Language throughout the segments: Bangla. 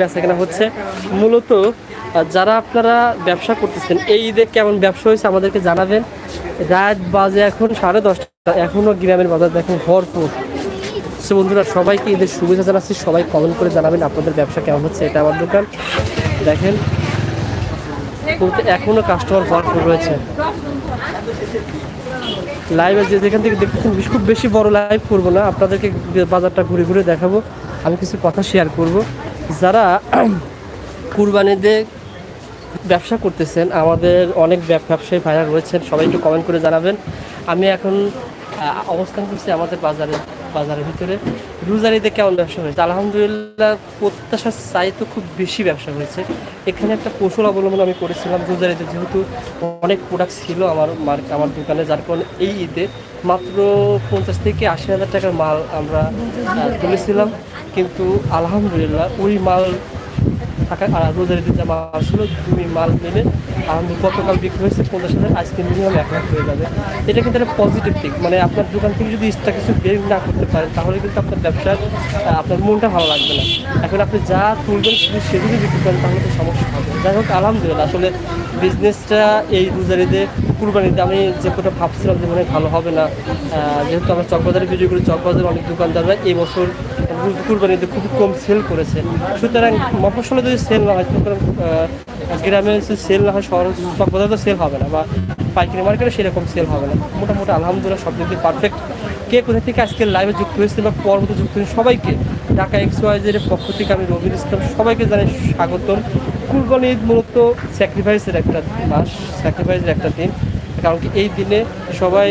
বেচা কেনা হচ্ছে। মূলত যারা আপনারা ব্যবসা করতেছেন, এই ঈদে কেমন ব্যবসা হয়েছে আমাদেরকে জানাবেন। রাত বাজে এখন সাড়ে দশটা। এখনও গ্রামের বাজার দেখুন ভরপুর। সে বন্ধুরা, সবাইকে ঈদের শুভেচ্ছা জানাচ্ছি। সবাই কমেন্ট করে জানাবেন আপনাদের ব্যবসা কেমন হচ্ছে, এটা আমার দোকান। দেখেন এখনও কাস্টমার ভরপুর রয়েছে। লাইভে যে যেখান থেকে দেখতেছেন খুব বেশি বড় লাইভ করব না। আপনাদেরকে বাজারটা ঘুরে ঘুরে দেখাবো। আমি কিছু কথা শেয়ার করব। যারা কুরবানিতে ব্যবসা করতেছেন, আমাদের অনেক ব্যবসায়ী ভাইরা রয়েছেন, সবাই একটু কমেন্ট করে জানাবেন। আমি এখন অবস্থান করছি আমাদের বাজারে বাজারের ভিতরে। রোজারিতে কেমন ব্যবসা হয়েছে? আলহামদুলিল্লাহ, প্রত্যাশার চাই তো খুব বেশি ব্যবসা হয়েছে। এখানে একটা কৌশল অবলম্বন আমি করেছিলাম রোজারিতে, যেহেতু অনেক প্রোডাক্ট ছিল আমার মার্ক আমার দোকানে, যার কারণে এই ঈদে মাত্র পঞ্চাশ থেকে আশি হাজার টাকার মাল আমরা তুলেছিলাম। কিন্তু আলহামদুলিল্লাহ, ওই মাল টাকা আর রোজারিতে যা মাল ছিল, তুমি মাল নেবে। আমাদের গতকাল বিক্রি হয়েছে পঞ্চাশ হাজার, আজকে মিনিমাম এক লাখ হয়ে যাবে। এটা কিন্তু একটা পজিটিভ দিক। মানে আপনার দোকান থেকে যদি এক্সট্রা কিছু বের না করতে পারেন, তাহলে কিন্তু আপনার ব্যবসার আপনার মনটা ভালো লাগবে না। এখন আপনি যা তুলবেন শুধু সেগুলি বিক্রি করেন, তাহলে তো সমস্যা হবে। যাই হোক, আলহামদুলিল্লাহ, আসলে বিজনেসটা এই রোজারিতে কুরবানিতে আমি যে কোটা ভাবছিলাম যে মনে ভালো হবে না যেহেতু আমরা চকবাজারে ভিডিও করি চকবাজারে অনেক দোকানদাররা এই বছর কুরবানিতে খুব কম সেল করেছে। সুতরাং মফসলে যদি সেল না হয়, সুতরাং গ্রামে সেল না হয়, শহর চকবাজারে তো সেল হবে না বা পাইকারি মার্কেটে সেরকম সেল হবে না। মোটামুটি আলহামদুলিল্লাহ সব দিক পারফেক্ট কে কোথা থেকে আজকে লাইভে যুক্ত হয়েছে বা পরবর্তী যুক্ত হয়েছে, সবাইকে ঢাকা এক্স ওয়াইজের পক্ষ থেকে আমি রবির ইসলাম সবাইকে জানাই স্বাগতম। কুরবানি ঈদ মূলত স্যাক্রিফাইসের একটা মাস স্যাক্রিফাইসের একটা দিন। কারণ কি এই দিনে সবাই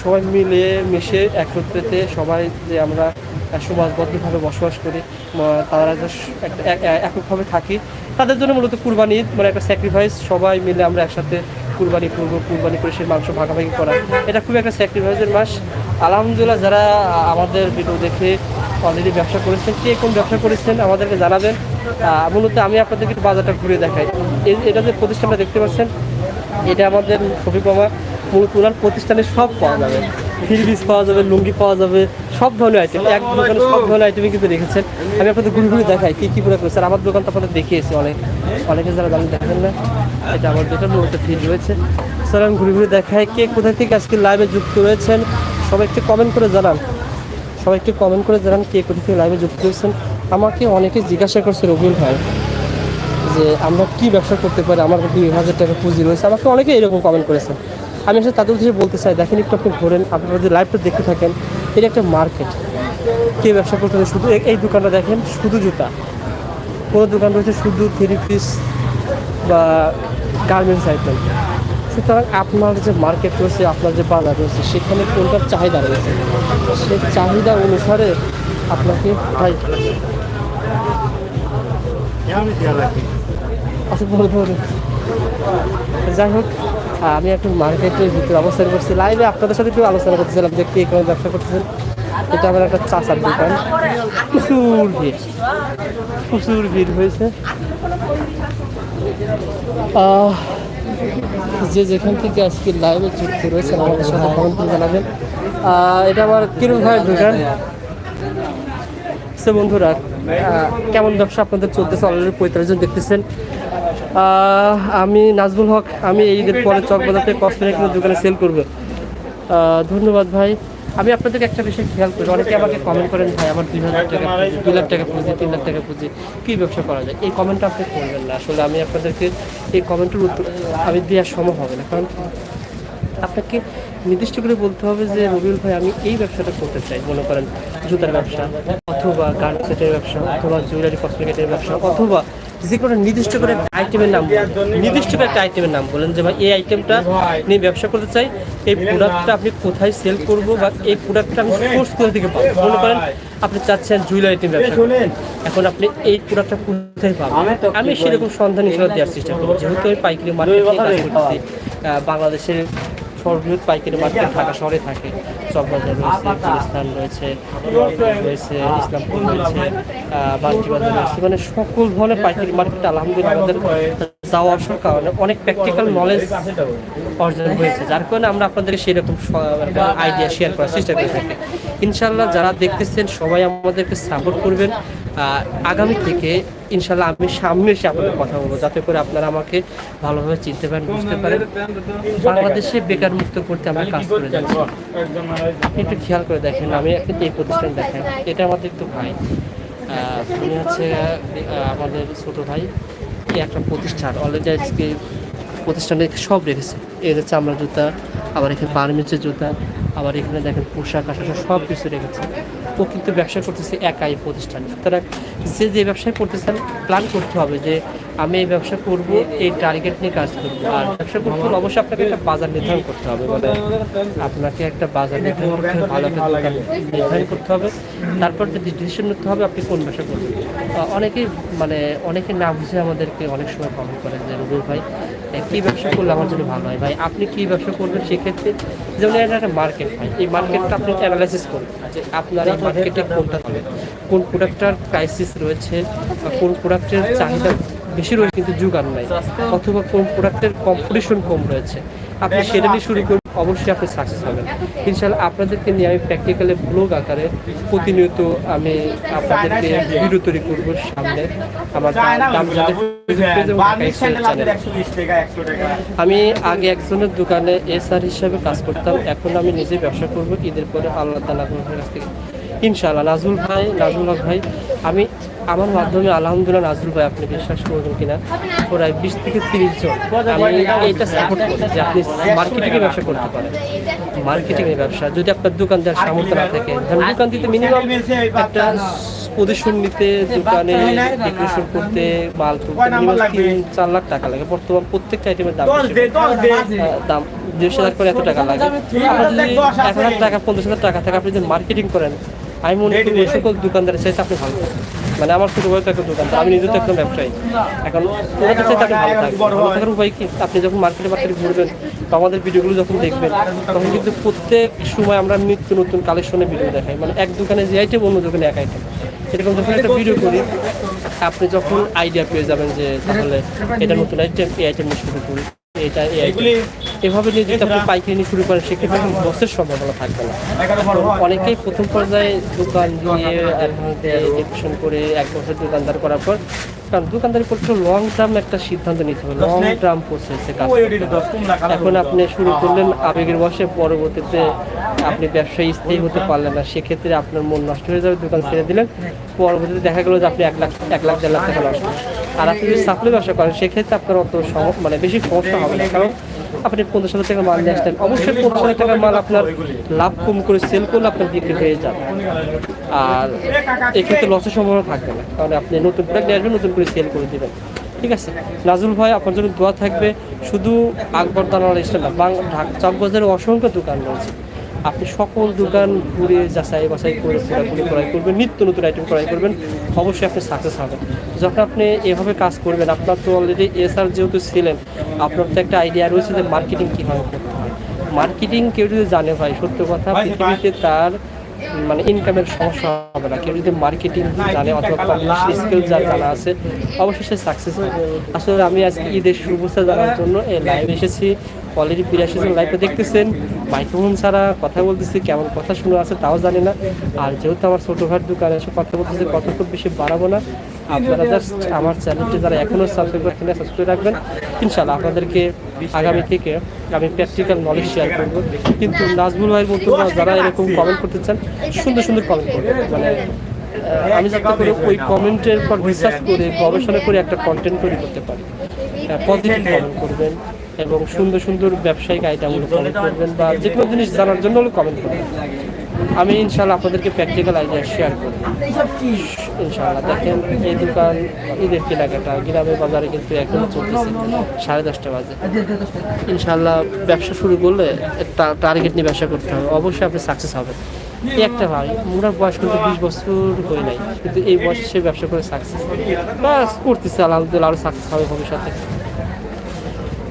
সবাই মিলে মিশে একত্রিতে সবাই যে আমরা সমাজবদ্ধভাবে বসবাস করি তারা এককভাবে থাকি, তাদের জন্য মূলত কুরবানি ঈদ মানে একটা স্যাক্রিফাইস সবাই মিলে আমরা একসাথে কুরবানি করব, কুরবানি করে সেই মাংস ভাগাভাগি করা। এটা খুবই একটা স্যাক্রিফাইসের মাস। আলহামদুলিল্লাহ যারা আমাদের ভিডিও দেখে অলরেডি ব্যবসা করেছেন, কে কোন ব্যবসা করেছেন আমাদেরকে জানাবেন। মূলত আমি আপনাদেরকে বাজারটা ঘুরে দেখাই। এটা যে প্রতিষ্ঠানটা দেখতে পাচ্ছেন এটা আমাদের শফিক মামা মূলত ওনার প্রতিষ্ঠানে সব পাওয়া যাবে। ফিরবিস পাওয়া যাবে লুঙ্গি পাওয়া যাবে সব ধরনের আইটেম এক দোকানে সব ধরনের আইটেমই কিন্তু রেখেছেন। আমি আপনাদের ঘুরে ঘুরে দেখাই কী কী করেছে আর আমার দোকান তো আপনাদের দেখিয়েছি অনেক। অনেকে যারা দাম দেখেন না এটা আমার দোকান মূলত ফিল রয়েছে। স্যার আমি ঘুরে ঘুরে দেখাই কে কোথা থেকে আজকে লাইভে যুক্ত রয়েছেন। সবাই একটু কমেন্ট করে জানান। সবাই একটু কমেন্ট করে জানান কে কোথা থেকে লাইভে যুক্ত হয়েছেন আমাকে অনেকে জিজ্ঞাসা করছে, রবিউল ভাই, যে আমরা কি ব্যবসা করতে পারি? আমার দুই হাজার টাকা পুঁজি রয়েছে। আমাকে অনেকে এরকম কমেন্ট করেছেন আমি আসলে তাদের উদ্দেশ্যে বলতে চাই, দেখেন একটু আপনি ঘোরেন, আপনারা যদি লাইভটা দেখে থাকেন, এটা একটা মার্কেট কে ব্যবসা করতে শুধু এই- দোকানটা দেখেন, শুধু জুতা। কোনো দোকান রয়েছে শুধু থ্রি পিস বা গার্মেন্টস আইটেম সুতরাং আপনার যে মার্কেট রয়েছে, আপনার যে বাজার রয়েছে, সেখানে কোনটার চাহিদা রয়েছে? সেই চাহিদা অনুসারে আপনাকে আচ্ছা বলো বলো যাই হোক আমি একটু মার্কেটের ভিতরে অবস্থান করছি। লাইভে আপনাদের সাথে একটু আলোচনা করতেছিলাম যে কে কোনো ব্যবসা করতেছেন। এটা আমার একটা চাচার দোকান। প্রচুর ভিড়। প্রচুর ভিড় হয়েছে। যে যেখান থেকে আজকে লাইভে যুক্ত রয়েছেন, আমাদের সাথে কমেন্ট জানাবেন। এটা আমার কিরণ ভাইয়ের দোকান। সে বন্ধুরা কেমন ব্যবসা আপনাদের চলতেছে? অলরেডি পঁয়তাল্লিশ জন দেখতেছেন। আমি নাজবুল হক, আমি এই ঈদের পরে চকবাজার থেকে কসমেটিকের দোকানে সেল করব। ধন্যবাদ ভাই। আমি আপনাদেরকে একটা বিষয় খেয়াল করি, অনেকে আমাকে কমেন্ট করেন, ভাই, আমার দুই হাজার টাকা দু লাখ টাকা পুঁজি, তিন লাখ টাকা পুঁজি, কী ব্যবসা করা যায়? এই কমেন্টটা আপনি করবেন না। আসলে আমি আপনাদেরকে এই কমেন্টের উত্তর আমি দেওয়ার সম্ভব হবে না। কারণ আপনাকে নির্দিষ্ট করে বলতে হবে যে, রবিউল ভাই, আমি এই ব্যবসাটা করতে চাই। মনে করেন জুতার ব্যবসা অথবা সেটের ব্যবসা অথবা জুয়েলারি কসমেটিকের ব্যবসা অথবা যে কোনো নির্দিষ্ট করে একটা আইটেমের নাম বলুন। নির্দিষ্ট করে একটা আইটেমের নাম বলেন যে ভাই এই আইটেমটা নিয়ে ব্যবসা করতে চাই এই প্রোডাক্টটা আপনি কোথায় সেল করব বা এই প্রোডাক্টটা আমি সোর্স কোথা থেকে পাবো মনে করেন আপনি চাচ্ছেন জুয়েলারি আইটেম ব্যবসা। এখন আপনি এই প্রোডাক্টটা কোথায় পাবেন আমি সেরকম সন্ধান হিসেবে দেওয়ার চেষ্টা করব যেহেতু আমি পাইকারি মার্কেটে কাজ করতেছি বাংলাদেশের সর্ববৃহৎ পাইকারি মার্কেট ঢাকা শহরে থাকে। চকবাজার রয়েছে গুলিস্তান রয়েছে রয়েছে ইসলামপুর রয়েছে আহ, বান্টি বাজার রয়েছে। মানে সকল ধরনের পাইকারি মার্কেট আলহামদুলিল্লাহ আমাদের যাওয়া আসার কারণে অনেক প্র্যাকটিক্যাল নলেজ অর্জন হয়েছে। যার কারণে আমরা আপনাদেরকে সেরকম আইডিয়া শেয়ার করার চেষ্টা করে থাকি। ইনশাল্লাহ যারা দেখতেছেন সবাই আমাদেরকে সাপোর্ট করবেন। আগামী থেকে ইনশাল্লাহ আমি সামনে কথা বলব। যাতে করে আপনারা আমাকে ভালোভাবে চিনতে পারেন, বুঝতে পারেন। বাংলাদেশে বেকার মুক্ত করতে আমরা কাজ করে যাচ্ছি। আপনি একটু খেয়াল করে দেখেন, আমি একটা এই প্রতিষ্ঠান দেখেন। এটা আমাদের তো ভাই। উনি হচ্ছে আমাদের ছোট ভাই। একটা প্রতিষ্ঠান। অলরেডি আজকে প্রতিষ্ঠানে সব রেখেছে। এর হচ্ছে আমরা জুতা, আবার এখানে পারমিচের জুতা, আবার এখানে দেখেন পোশাক, আশাক, সব কিছু রেখেছে। ও কিন্তু ব্যবসা করতেছে একাই প্রতিষ্ঠান। সুতরাং যে যে ব্যবসায় প্রতিষ্ঠান প্ল্যান করতে হবে যে আমি এই ব্যবসা করব, এই টার্গেট নিয়ে কাজ করব। আর ব্যবসা করতে হলে অবশ্যই আপনাকে একটা বাজার নির্ধারণ করতে হবে মানে আপনাকে একটা বাজার নির্ধারণ করতে হবে, ভালো নির্ধারণ করতে হবে। তারপর যদি ডিসিশন নিতে হবে, আপনি কোন ব্যবসা করবেন। অনেকেই মানে অনেকে না বুঝে আমাদেরকে অনেক সময় কমেন্ট করে যে, রুবুল ভাই কি ব্যবসা করলে আমার জন্য ভালো হয়? ভাই, আপনি কি ব্যবসা করবেন? সেক্ষেত্রে যেমন এটা একটা মার্কেট ভাই এই মার্কেটটা আপনি অ্যানালাইসিস করুন। আপনার এই মার্কেটে কোনটা হবে? কোন প্রোডাক্টটার ক্রাইসিস রয়েছে? বা কোন প্রোডাক্টের চাহিদা বেশি রয়েছে কিন্তু যুগান নাই। অথবা কোন প্রোডাক্টের কম্পিটিশন কম রয়েছে। আপনি সেটা নিয়ে শুরু করুন অবশ্যই আপনি সাকসেস হবেন। ইনশাল্লাহ আপনাদেরকে নিয়ে আমি প্র্যাকটিক্যালি ব্লগ আকারে প্রতিনিয়ত আমি আপনাদেরকে ভিডিও তৈরি করব সামনে। আমার আমি আগে একজনের দোকানে এসআর হিসাবে কাজ করতাম এখন আমি নিজে ব্যবসা করব ঈদের পরে আল্লাহ তালা কাছ থেকে। ইনশাআল্লাহ নাজুল ভাই নাজুল হক ভাই আমি আমার মাধ্যমে আলহামদুলিল্লাহ নাজুল ভাই আপনি বিশ্বাস করবেন কিনা? প্রায় বিশ থেকে তিরিশ জন। আমি এইটা সাপোর্ট করি যে আপনি মার্কেটিংয়ে ব্যবসা করতে পারেন। মার্কেটিংয়ের ব্যবসা। যদি আপনার দোকানদার সামর্থ্য না থাকে ধরেন দোকান দিতে মিনিমাম একটা প্রদর্শন নিতে দোকানে ডেকোরেশন করতে মাল তুলতে মিনিমাম তিন চার লাখ টাকা লাগে। বর্তমান প্রত্যেকটা আইটেমের দাম দাম দেড়শো লাখ করে এত টাকা লাগে। আপনার যদি এক লাখ টাকা পঞ্চাশ হাজার টাকা থাকে আপনি যদি মার্কেটিং করেন আমি মনে করি সকল দোকানদারের চাইতে আপনি ভালো। মানে আমার ছোট বয়স একটা দোকান, আমি নিজে তো একদম ব্যবসায়ী। এখন ওনাদের চাইতে আপনি ভালো থাকবেন ভালো থাকার উপায় কি? আপনি যখন মার্কেটে মার্কেটে ঘুরবেন বা আমাদের ভিডিওগুলো যখন দেখবেন, তখন কিন্তু প্রত্যেক সময় আমরা নিত্য নতুন কালেকশনের ভিডিও দেখাই। মানে এক দোকানে যে আইটেম অন্য দোকানে এক আইটেম এরকম যখন একটা ভিডিও করি, আপনি যখন আইডিয়া পেয়ে যাবেন যে তাহলে এটা নতুন আইটেম এই আইটেম শুরু করি। এটা এভাবে নিয়ে যদি আপনি পাইকারি শুরু করেন সেক্ষেত্রে লসের সম্ভাবনা থাকবে না। অনেকেই প্রথম পর্যায়ে দোকান দিয়ে অ্যাডভান্স দিয়ে ডেকোরেশন করে এক বছর দোকানদার করার পর কারণ দোকানদারি করতে লং টার্ম একটা সিদ্ধান্ত নিতে হবে। লং টার্ম প্রসেসে কাজ এখন আপনি শুরু করলেন আবেগের বসে পরবর্তীতে আপনি ব্যবসায়ী স্থায়ী হতে পারলেন না। সেক্ষেত্রে আপনার মন নষ্ট হয়ে যাবে দোকান ছেড়ে দিলেন। পরবর্তীতে দেখা গেলো যে আপনি এক লাখ এক লাখ দেড় লাখ টাকা নষ্ট। আর আপনি যদি সাপ্লাই ব্যবসা করেন সেক্ষেত্রে আপনার অত মানে বেশি সমস্যা হবে না। কারণ আপনি পঞ্চাশ হাজার টাকা মাল নিয়ে আসলেন অবশ্যই পঞ্চাশ হাজার টাকার মাল আপনার লাভ কম করে সেল করলে আপনার বিক্রি হয়ে যাবে। আর এক্ষেত্রে লসের সম্ভাবনা থাকবে না। কারণ আপনি নতুন প্রোডাক্ট নিয়ে আসবেন, নতুন করে সেল করে দেবেন। ঠিক আছে? নাজুল ভাই, আপনার জন্য দোয়া থাকবে। শুধু আকবর দালাল ইসলাম বাংলা চকবাজারে অসংখ্য দোকান রয়েছে। আপনি সকল দোকান ঘুরে যাচাই বাছাই করে পুরোপুরি ক্রয় করবেন নিত্য নতুন আইটেম ক্রয় করবেন অবশ্যই আপনি সাকসেস হবেন। যখন আপনি এভাবে কাজ করবেন আপনার তো অলরেডি এসআর যেহেতু ছিলেন আপনার তো একটা আইডিয়া রয়েছে যে মার্কেটিং কীভাবে করতে হয়। মার্কেটিং কেউ যদি জানে ভাই সত্য কথা পৃথিবীতে তার মানে ইনকামের সমস্যা হবে না। কেউ যদি মার্কেটিং জানে অথবা কমিউনিকেশন স্কিল যার জানা আছে অবশ্যই সে সাকসেস হবে। আসলে আমি আজকে ঈদের শুভেচ্ছা জানার জন্য এই লাইভে এসেছি। অলরেডি বিরাশি জন লাইভে দেখতেছেন। মাইক্রোফোন ছাড়া কথা বলতেছি, কেমন কথা শুনে আছে তাও জানি না। আর যেহেতু আমার ছোটো দোকানে এসে কথা বলতেছে, কথা খুব বেশি বাড়াবো না। আপনারা জাস্ট আমার চ্যানেলটি যারা এখনও সাবস্ক্রাইব করেন সাবস্ক্রাইব রাখবেন। ইনশাল্লাহ আপনাদেরকে আগামী থেকে আমি প্র্যাকটিক্যাল নলেজ শেয়ার করব। কিন্তু নাজমুল ভাইয়ের মতো যারা এরকম কমেন্ট করতে চান, সুন্দর সুন্দর কমেন্ট করবেন। মানে আমি যাতে করে ওই কমেন্টের পর রিসার্চ করে, গবেষণা করে একটা কন্টেন্ট তৈরি করতে পারি। পজিটিভ কমেন্ট করবেন। এবং সুন্দর সুন্দর ব্যবসায়িক আইটেমগুলো কমেন্ট করবেন বা যে কোনো জিনিস জানার জন্য হলে কমেন্ট করবেন। আমি ইনশাল্লাহ আপনাদেরকে প্র্যাকটিক্যাল আইডিয়া শেয়ার করব। ইনশাল্লাহ দেখেন, এই দোকান ঈদের কেনাকাটা, গ্রামের বাজারে কিন্তু এখন চলতেছে সাড়ে দশটা বাজে। ইনশাল্লাহ ব্যবসা শুরু করলে টার্গেট নিয়ে ব্যবসা করতে হবে। অবশ্যই আপনি সাকসেস হবেন। একটা ভাই মোটার বয়স কিন্তু বিশ বছর হয়ে নাই, কিন্তু এই বয়সে সে ব্যবসা করে সাকসেস বাস করতেছে, আলহামদুলিল্লাহ আরও সাকসেস হবে ভবিষ্যতে।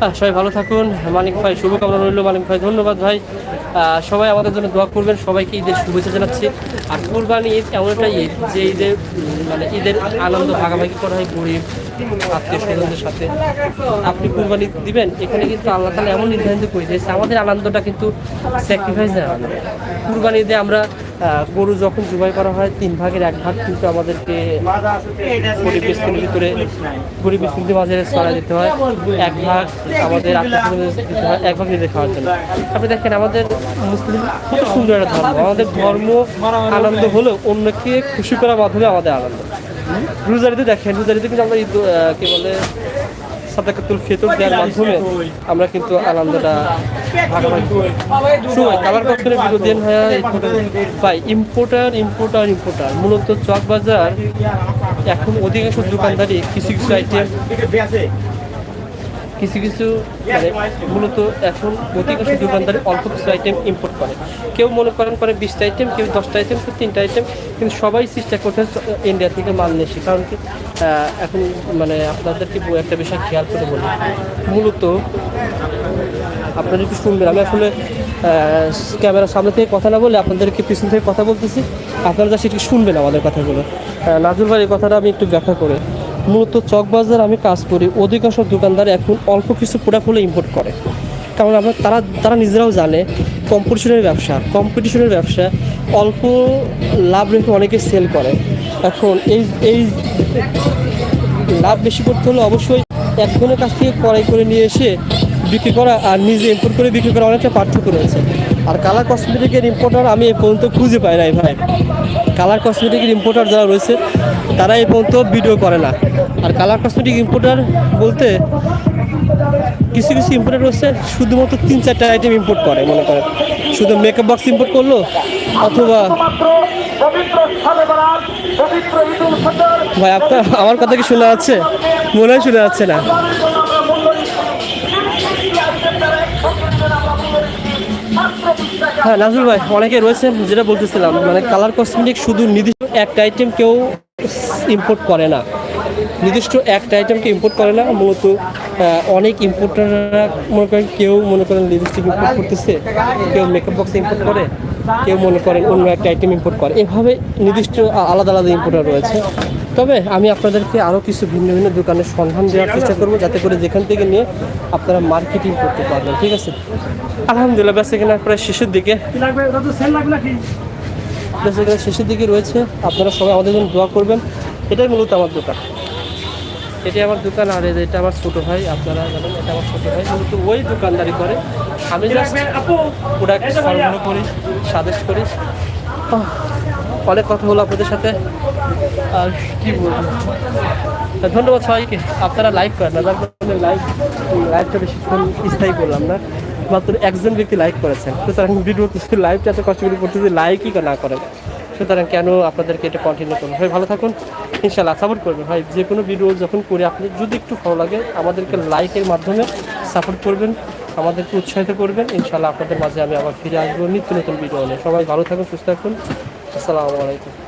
সবাই ভালো থাকুন। মানিক ভাই, শুভকামনা রইল। মানিক ভাই, ধন্যবাদ ভাই। সবাই আমাদের জন্য দোয়া করবেন। সবাইকে ঈদের শুভেচ্ছা জানাচ্ছি। আর কুরবানি ঈদ এমন একটা ঈদ যে ঈদের মানে ঈদের আনন্দ ভাগাভাগি করা হয় গরিব, আত্মীয় স্বজনদের সাথে। আপনি কুরবানি দিবেন, এখানে কিন্তু আল্লাহ তালা এমন নির্ধারিত করে দিয়েছে। আমাদের আনন্দটা কিন্তু স্যাক্রিফাইসের আনন্দ কুরবানি ঈদে আমরা গরু যখন জবাই করা হয়, তিন ভাগের এক ভাগ কিন্তু আমাদেরকে গরিব মিসকিনের ভিতরে, গরিব মিসকিনদের বাজারে ছড়া দিতে হয়। এক ভাগ আমাদের দিতে হয়, এক ভাগ নিজে খাওয়ার জন্য। আপনি দেখেন, আমাদের মুসলিম খুব সুন্দর একটা ধর্ম। আমাদের ধর্ম আনন্দ হলেও অন্যকে খুশি করার মাধ্যমে আমাদের আনন্দ। রোজারিতে দেখেন রোজারিতে কিন্তু আমরা ঈদ কি বলে সাদাকাতুল ফিতর দেওয়ার মাধ্যমে আমরা কিন্তু আনন্দটা সময় কালার কক্ষের বিরোধী হয় ভাই ইম্পোর্টার ইম্পোর্টার ইম্পোর্টার মূলত চক বাজার এখন অধিকাংশ দোকানদারি কিছু কিছু আইটেম কিছু কিছু মানে মূলত এখন অধিকাংশ দোকানদারে অল্প কিছু আইটেম ইম্পোর্ট করে। কেউ মনে করেন করে বিশটা আইটেম কেউ দশটা আইটেম কেউ তিনটা আইটেম কিন্তু সবাই চেষ্টা করছে ইন্ডিয়া থেকে মাল নিয়ে কারণ কি এখন মানে আপনাদেরকে একটা বিষয় খেয়াল করে বলি। মূলত আপনারা একটু শুনবেন। আমি আসলে ক্যামেরার সামনে থেকে কথা না বলে আপনাদেরকে পিছন থেকে কথা বলতেছি। আপনারা যা সেটি শুনবেন আমাদের কথাগুলো। নাজুল ভাই, এই কথাটা আমি একটু ব্যাখ্যা করে মূলত চকবাজার আমি কাজ করি। অধিকাংশ দোকানদার এখন অল্প কিছু প্রোডাক্ট হলে ইম্পোর্ট করে। কারণ আমরা তারা তারা নিজেরাও জানে কম্পিটিশনের ব্যবসা কম্পিটিশনের ব্যবসা অল্প লাভ রেখে অনেকে সেল করে। এখন এই এই লাভ বেশি করতে হলে অবশ্যই একজনের কাছ থেকে ক্রয় করে নিয়ে এসে বিক্রি করা আর নিজে ইম্পোর্ট করে বিক্রি করা অনেকটা পার্থক্য রয়েছে। আর কালার কসমেটিকের ইম্পোর্টার আমি এ পর্যন্ত খুঁজে পাই নাই ভাই। কালার কসমেটিকের ইম্পোর্টার যারা রয়েছে, তারা এই পর্যন্ত ভিডিও করে না। আর কালার কসমেটিক ইম্পোর্টার বলতে কিছু কিছু ইম্পোর্টার রয়েছে শুধুমাত্র তিন চারটা আইটেম ইম্পোর্ট করে, মনে করেন। শুধু মেকআপ বক্স ইম্পোর্ট করল, অথবা ভাই, আপনার আমার কথা কি শোনা যাচ্ছে? মনে হয় শোনা যাচ্ছে না। হ্যাঁ নাজুল ভাই, অনেকে রয়েছে, যেটা বলতেছিলাম মানে কালার কসমেটিক শুধু নির্দিষ্ট একটা আইটেম কেউ ইম্পোর্ট করে না। নির্দিষ্ট একটা আইটেমকে ইম্পোর্ট করে না, মূলত অনেক ইম্পোর্টাররা মনে করেন কেউ মনে করেন লিপস্টিক ইম্পোর্ট করতেছে, কেউ মেকআপ বক্স ইম্পোর্ট করে, কেউ মনে করেন অন্য একটা আইটেম ইম্পোর্ট করে। এভাবে নির্দিষ্ট আলাদা আলাদা ইম্পোর্টার রয়েছে। তবে আমি আপনাদেরকে আরও কিছু ভিন্ন ভিন্ন দোকানের সন্ধান দেওয়ার চেষ্টা করব যাতে করে যেখান থেকে নিয়ে আপনারা মার্কেটিং করতে পারবেন ঠিক আছে? আলহামদুলিল্লাহ ব্যাস এখানে প্রায় শেষের দিকে। ব্যাস এখানে শেষের দিকে রয়েছে। আপনারা সবাই আমাদের জন্য দোয়া করবেন। এটাই মূলত আমার দোকান। এটাই আমার দোকান আর এটা আমার ছোটো ভাই আপনারা জানেন এটা আমার ছোটো ভাই। মূলত ওই দোকানদারি করে আমি জাস্ট প্রোডাক্ট সরবরাহ করি সাজেস্ট করি। অনেক কথা হলো আপনাদের সাথে। আর কি বলব? ধন্যবাদ সবাইকে। আপনারা লাইক করেন না কারণে লাইক লাইভটা বেশিক্ষণ স্থায়ী করলাম না। মাত্র একজন ব্যক্তি লাইক করেছেন। সুতরাং ভিডিও লাইভটা এত কষ্ট করে করতেছি লাইকই না করেন। সুতরাং কেন আপনাদেরকে এটা কন্টিনিউ করব? ভাই, ভালো থাকুন। ইনশাল্লাহ সাপোর্ট করবেন। ভাই, যে কোনো ভিডিও যখন করে, আপনি যদি একটু ভালো লাগে, আমাদেরকে লাইকের মাধ্যমে সাপোর্ট করবেন, আমাদেরকে উৎসাহিত করবেন। ইনশাল্লাহ আপনাদের মাঝে আমি আবার ফিরে আসব। নিত্য নতুন ভিডিও নিয়ে। সবাই ভালো থাকুন, সুস্থ থাকুন। আসসালামু আলাইকুম।